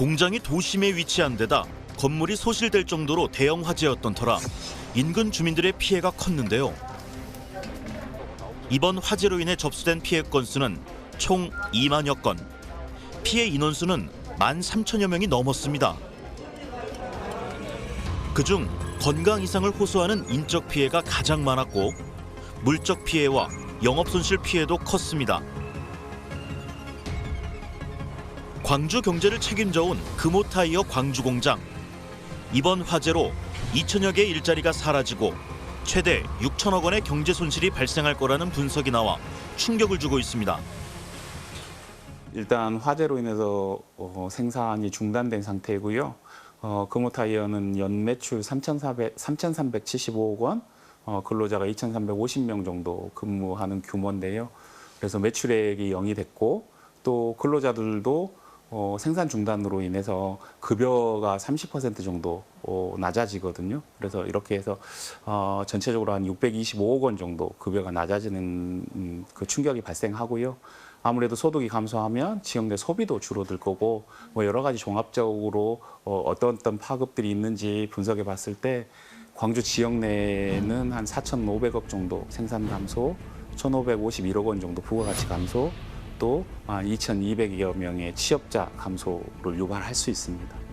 공장이 도심에 위치한 데다 건물이 소실될 정도로 대형 화재였던 터라 인근 주민들의 피해가 컸는데요. 이번 화재로 인해 접수된 피해 건수는 총 2만여 건. 피해 인원수는 1만 3천여 명이 넘었습니다. 그중 건강 이상을 호소하는 인적 피해가 가장 많았고 물적 피해와 영업 손실 피해도 컸습니다. 광주 경제를 책임져온 금호타이어 광주 공장. 이번 화재로 2천여 개의 일자리가 사라지고 최대 6천억 원의 경제 손실이 발생할 거라는 분석이 나와 충격을 주고 있습니다. 일단 화재로 인해서 어, 생산이 중단된 상태이고요. 어, 금호타이어는 연 매출 3,400, 3,375억 원, 어, 근로자가 2,350명 정도 근무하는 규모인데요. 그래서 매출액이 0이 됐고 또 근로자들도 어, 생산 중단으로 인해서 급여가 30% 정도 어, 낮아지거든요. 그래서 이렇게 해서 어, 전체적으로 한 625억 원 정도 급여가 낮아지는 음, 그 충격이 발생하고요. 아무래도 소득이 감소하면 지역 내 소비도 줄어들 거고 뭐 여러 가지 종합적으로 어, 어떤 어떤 파급들이 있는지 분석해 봤을 때 광주 지역 내에는 한 4,500억 정도 생산 감소, 1,551억 원 정도 부가가치 감소, 또한 2,200여 명의 취업자 감소를 유발할 수 있습니다.